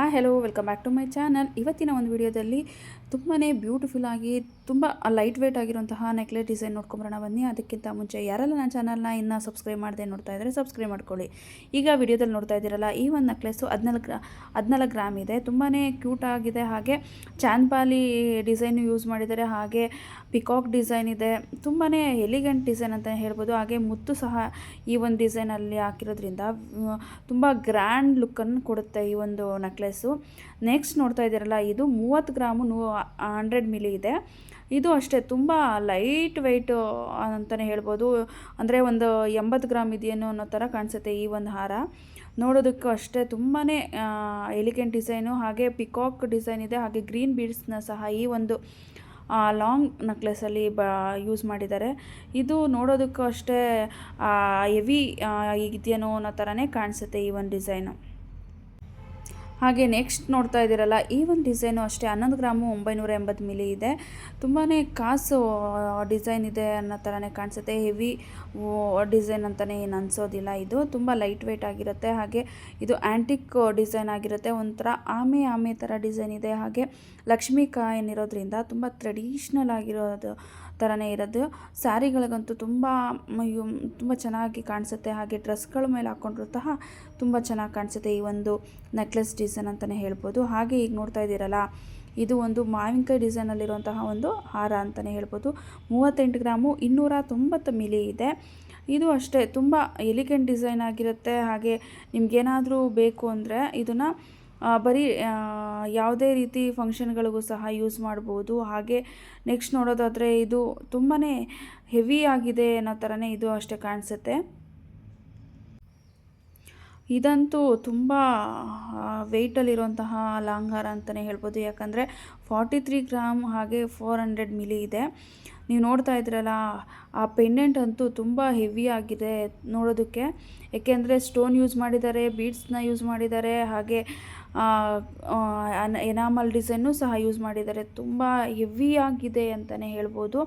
Hi hello welcome back to my channel ಇವತ್ತಿನ ಒಂದು ವಿಡಿಯೋದಲ್ಲಿ ತುಂಬಾ ಬ್ಯೂಟಿಫುಲ್ ಆಗಿ ತುಂಬ ಲೈಟ್ ವೇಟ್ ಆಗಿರುವಂತಹ ನೆಕ್ಲೆಸ್ ಡಿಸೈನ್ ನೋಡ್ಕೊಂಬರೋಣ. ಬನ್ನಿ, ಅದಕ್ಕಿಂತ ಮುಂಚೆ ಯಾರೆಲ್ಲ ನನ್ನ ಚಾನಲ್ನ ಇನ್ನೂ ಸಬ್ಸ್ಕ್ರೈಬ್ ಮಾಡದೆ ನೋಡ್ತಾ ಇದ್ದರೆ ಸಬ್ಸ್ಕ್ರೈಬ್ ಮಾಡ್ಕೊಳ್ಳಿ. ಈಗ ವಿಡಿಯೋದಲ್ಲಿ ನೋಡ್ತಾ ಇದ್ದೀರಲ್ಲ, ಈ ಒಂದು ನೆಕ್ಲೆಸ್ಸು ಹದಿನಾಲ್ಕು ಗ್ರಾ ಹದಿನಾಲ್ಕು ಗ್ರಾಮ್ ಇದೆ. ತುಂಬಾ ಕ್ಯೂಟ್ ಆಗಿದೆ. ಹಾಗೆ ಚಾಂದ್ಪಾಲಿ ಡಿಸೈನ್ ಯೂಸ್ ಮಾಡಿದ್ದಾರೆ. ಹಾಗೆ ಪಿಕಾಕ್ ಡಿಸೈನ್ ಇದೆ. ತುಂಬಾ ಎಲಿಗೆಂಟ್ ಡಿಸೈನ್ ಅಂತ ಹೇಳ್ಬೋದು. ಹಾಗೆ ಮುತ್ತು ಸಹ ಈ ಒಂದು ಡಿಸೈನಲ್ಲಿ ಹಾಕಿರೋದ್ರಿಂದ ತುಂಬ ಗ್ರ್ಯಾಂಡ್ ಲುಕ್ಕನ್ನು ಕೊಡುತ್ತೆ ಈ ಒಂದು ನೆಕ್ಲೆಸ್ಸು ನೆಕ್ಸ್ಟ್ ನೋಡ್ತಾ ಇದ್ದೀರಲ್ಲ, ಇದು ಮೂವತ್ತು ಗ್ರಾಮು ನೂ, ಹಂಡ್ರೆಡ್ ಮಿಲಿ ಇದೆ. ಇದು ಅಷ್ಟೇ, ತುಂಬ ಲೈಟ್ ವೆಯ್ಟು ಅಂತಲೇ ಹೇಳ್ಬೋದು. ಅಂದರೆ ಒಂದು ಎಂಬತ್ತು ಗ್ರಾಮ್ ಇದೆಯೇನೋ ಅನ್ನೋ ಥರ ಕಾಣಿಸುತ್ತೆ ಈ ಒಂದು ಹಾರ. ನೋಡೋದಕ್ಕೂ ಅಷ್ಟೇ ತುಂಬಾ ಎಲಿಗೆಂಟ್ ಡಿಸೈನು, ಹಾಗೆ ಪಿಕಾಕ್ ಡಿಸೈನ್ ಇದೆ, ಹಾಗೆ ಗ್ರೀನ್ ಬೀಡ್ಸ್ನ ಸಹ ಈ ಒಂದು ಲಾಂಗ್ ನೆಕ್ಲೆಸಲ್ಲಿ ಬ, ಯೂಸ್ ಮಾಡಿದ್ದಾರೆ. ಇದು ನೋಡೋದಕ್ಕೂ ಅಷ್ಟೇ ಹೆವಿ ಇದೆಯೇನೋ ಅನ್ನೋ ಥರನೇ ಕಾಣಿಸುತ್ತೆ ಈ ಒಂದು ಡಿಸೈನು. ಹಾಗೆ ನೆಕ್ಸ್ಟ್ ನೋಡ್ತಾ ಇದ್ದೀರಲ್ಲ, ಈ ಒಂದು ಡಿಸೈನು ಅಷ್ಟೇ ಹನ್ನೊಂದು ಗ್ರಾಮು ಒಂಬೈನೂರ ಎಂಬತ್ತು ಮಿಲಿ ಇದೆ. ತುಂಬಾ ಕಾಸು ಡಿಸೈನ್ ಇದೆ ಅನ್ನೋ ಥರನೇ ಕಾಣಿಸುತ್ತೆ. ಹೆವಿ ಡಿಸೈನ್ ಅಂತಲೇ ಏನು ಅನಿಸೋದಿಲ್ಲ ಇದು. ತುಂಬ ಲೈಟ್ ವೆಯ್ಟ್ ಆಗಿರುತ್ತೆ. ಹಾಗೆ ಇದು ಆ್ಯಂಟಿಕ್ ಡಿಸೈನ್ ಆಗಿರುತ್ತೆ. ಒಂಥರ ಆಮೆ ಆಮೆ ಥರ ಡಿಸೈನ್ ಇದೆ. ಹಾಗೆ ಲಕ್ಷ್ಮೀ ಇರೋದ್ರಿಂದ ತುಂಬ ಟ್ರೆಡಿಷ್ನಲ್ ಆಗಿರೋದು ಥರನೇ ಇರೋದು. ಸ್ಯಾರಿಗಳಿಗಂತೂ ತುಂಬ ತುಂಬ ಚೆನ್ನಾಗಿ ಕಾಣಿಸುತ್ತೆ. ಹಾಗೆ ಡ್ರೆಸ್ಗಳ ಮೇಲೆ ಹಾಕ್ಕೊಂಡ್ರೂ ಸಹ ತುಂಬ ಚೆನ್ನಾಗಿ ಕಾಣಿಸುತ್ತೆ ಈ ಒಂದು ನೆಕ್ಲೆಸ್ ಡಿಸೈನ್ ಅಂತಲೇ ಹೇಳ್ಬೋದು. ಹಾಗೆ ಈಗ ನೋಡ್ತಾ ಇದ್ದೀರಲ್ಲ, ಇದು ಒಂದು ಮಾವಿನಕಾಯಿ ಡಿಸೈನಲ್ಲಿರುವಂತಹ ಒಂದು ಹಾರ ಅಂತಲೇ ಹೇಳ್ಬೋದು. ಮೂವತ್ತೆಂಟು ಗ್ರಾಮು ಇನ್ನೂರ ತೊಂಬತ್ತು ಮಿಲಿ ಇದೆ. ಇದು ಅಷ್ಟೇ, ತುಂಬ ಎಲಿಗೆಂಟ್ ಡಿಸೈನ್ ಆಗಿರುತ್ತೆ. ಹಾಗೆ ನಿಮಗೇನಾದರೂ ಬೇಕು ಅಂದರೆ ಇದನ್ನು ಬರೀ ಯಾವುದೇ ರೀತಿ ಫಂಕ್ಷನ್ಗಳಿಗೂ ಸಹ ಯೂಸ್ ಮಾಡ್ಬೋದು. ಹಾಗೆ ನೆಕ್ಸ್ಟ್ ನೋಡೋದಾದರೆ ಇದು ತುಂಬಾ ಹೆವಿ ಆಗಿದೆ ಅನ್ನೋ ಥರನೇ ಇದು ಅಷ್ಟೇ ಕಾಣಿಸುತ್ತೆ. ಇದಂತೂ ತುಂಬ ವೆಯ್ಟಲ್ಲಿರುವಂತಹ ಲಾಂಗ್ ಹಾರ ಅಂತಲೇ ಹೇಳ್ಬೋದು. ಯಾಕಂದರೆ ಫಾರ್ಟಿ ತ್ರೀ ಗ್ರಾಮ್ ಹಾಗೆ ಫೋರ್ ಹಂಡ್ರೆಡ್ ಮಿಲಿ ಇದೆ. ನೀವು ನೋಡ್ತಾ ಇದ್ರಲ್ಲ ಆ ಪೆಂಡೆಂಟ್ ಅಂತೂ ತುಂಬ ಹೆವಿ ಆಗಿದೆ ನೋಡೋದಕ್ಕೆ. ಏಕೆಂದರೆ ಸ್ಟೋನ್ ಯೂಸ್ ಮಾಡಿದ್ದಾರೆ, ಬೀಡ್ಸ್ನ ಯೂಸ್ ಮಾಡಿದ್ದಾರೆ, ಹಾಗೆ ಎನಾಮಲ್ ಡಿಸೈನು ಸಹ ಯೂಸ್ ಮಾಡಿದ್ದಾರೆ. ತುಂಬ ಹೆವಿ ಆಗಿದೆ ಅಂತಲೇ ಹೇಳ್ಬೋದು.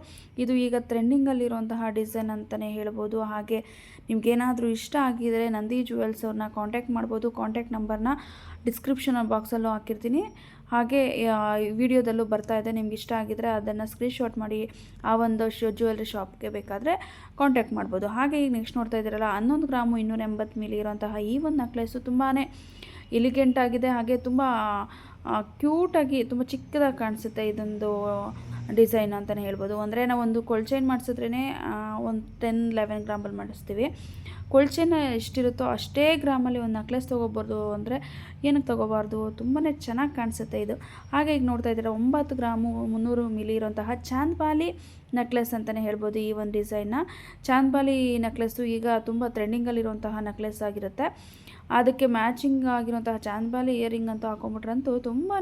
ಇದು ಈಗ ಟ್ರೆಂಡಿಂಗಲ್ಲಿರುವಂತಹ ಡಿಸೈನ್ ಅಂತಲೇ ಹೇಳ್ಬೋದು. ಹಾಗೆ ನಿಮಗೇನಾದರೂ ಇಷ್ಟ ಆಗಿದರೆ ನಂದಿ ಜುವೆಲ್ಸ್ ಅವ್ರನ್ನ ಕಾಂಟ್ಯಾಕ್ಟ್ ಮಾಡ್ಬೋದು. ಕಾಂಟ್ಯಾಕ್ಟ್ ನಂಬರ್ನ ಡಿಸ್ಕ್ರಿಪ್ಷನ್ ಬಾಕ್ಸಲ್ಲೂ ಹಾಕಿರ್ತೀನಿ. ಹಾಗೆ ವಿಡಿಯೋದಲ್ಲೂ ಬರ್ತಾ ಇದೆ. ನಿಮ್ಗೆ ಇಷ್ಟ ಆಗಿದರೆ ಅದನ್ನು ಸ್ಕ್ರೀನ್ಶಾಟ್ ಮಾಡಿ, ಆ ಒಂದು ಶೋ ಜ್ಯುವೆಲ್ರಿ ಶಾಪ್ಗೆ ಬೇಕಾದರೆ ಕಾಂಟ್ಯಾಕ್ಟ್ ಮಾಡ್ಬೋದು. ಹಾಗೆ ಈಗ ನೆಕ್ಸ್ಟ್ ನೋಡ್ತಾ ಇದ್ದೀರಲ್ಲ, ಹನ್ನೊಂದು ಗ್ರಾಮು ಇನ್ನೂರ ಎಂಬತ್ತು ಮಿಲಿ ಇರುವಂತಹ ಈ ಒಂದು ನೆಕ್ಲೆಸ್ಸು ತುಂಬಾ ಎಲಿಗೆಂಟ್ ಆಗಿದೆ. ಹಾಗೆ ತುಂಬ ಕ್ಯೂಟಾಗಿ ತುಂಬ ಚಿಕ್ಕದಾಗಿ ಕಾಣಿಸುತ್ತೆ ಇದೊಂದು ಡಿಸೈನ್ ಅಂತಲೇ ಹೇಳ್ಬೋದು. ಅಂದರೆ ನಾವೊಂದು ಕೊಳ್ಚೈನ್ ಮಾಡಿಸಿದ್ರೇ ಒಂದು ಟೆನ್, ಲೆವೆನ್ ಗ್ರಾಮಲ್ಲಿ ಮಾಡಿಸ್ತೀವಿ. ಕೊಳಚೆನ ಎಷ್ಟಿರುತ್ತೋ ಅಷ್ಟೇ ಗ್ರಾಮಲ್ಲಿ ಒಂದು ನಕ್ಲೆಸ್ ತೊಗೋಬಾರ್ದು ಅಂದರೆ ಏನಕ್ಕೆ ತೊಗೋಬಾರ್ದು? ತುಂಬಾ ಚೆನ್ನಾಗಿ ಕಾಣಿಸುತ್ತೆ ಇದು. ಹಾಗೆ ಈಗ ನೋಡ್ತಾ ಇದ್ದೀರಾ, ಒಂಬತ್ತು ಗ್ರಾಮು ಮುನ್ನೂರು ಮಿಲಿ ಇರುವಂತಹ ಚಾಂದ್ಬಾಲಿ ನೆಕ್ಲೆಸ್ ಅಂತಲೇ ಹೇಳ್ಬೋದು ಈ ಒಂದು ಡಿಸೈನ್ನ ಚಾಂದ್ಬಾಲಿ ನೆಕ್ಲೆಸ್ಸು ಈಗ ತುಂಬ ಟ್ರೆಂಡಿಂಗಲ್ಲಿರುವಂತಹ ನೆಕ್ಲೆಸ್ ಆಗಿರುತ್ತೆ. ಅದಕ್ಕೆ ಮ್ಯಾಚಿಂಗ್ ಆಗಿರುವಂತಹ ಚಾಂದ್ಬಾಲಿ ಇಯರಿಂಗ್ ಅಂತೂ ಹಾಕೊಂಬಿಟ್ರಂತೂ ತುಂಬಾ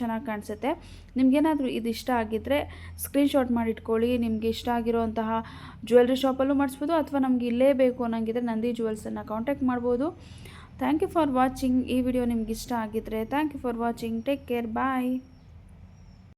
ಚೆನ್ನಾಗಿ ಕಾಣಿಸುತ್ತೆ. ನಿಮಗೇನಾದರೂ ಇದು ಇಷ್ಟ ಆಗಿದ್ದರೆ ಸ್ಕ್ರೀನ್ಶಾಟ್ ಮಾಡಿ ಇಟ್ಕೊಳ್ಳಿ. ನಿಮಗೆ ಇಷ್ಟ ಆಗಿರುವಂತಹ ಜ್ಯುವೆಲ್ರಿ ಶಾಪಲ್ಲೂ ಮಾಡಿಸ್ಬೋದು ಅಥವಾ ನಮಗೆ ಇಲ್ಲೇ ಬೇಕು ಅನ್ನೋಂಗಿದ್ರೆ ನಂದಿ ಜ್ಯುವೆಲ್ಸನ್ನು ಕಾಂಟ್ಯಾಕ್ಟ್ ಮಾಡ್ಬೋದು. ಥ್ಯಾಂಕ್ ಯು ಫಾರ್ ವಾಚಿಂಗ್ ಈ ವಿಡಿಯೋ ನಿಮ್ಗೆ ಇಷ್ಟ ಆಗಿದ್ದರೆ thank you for watching take care bye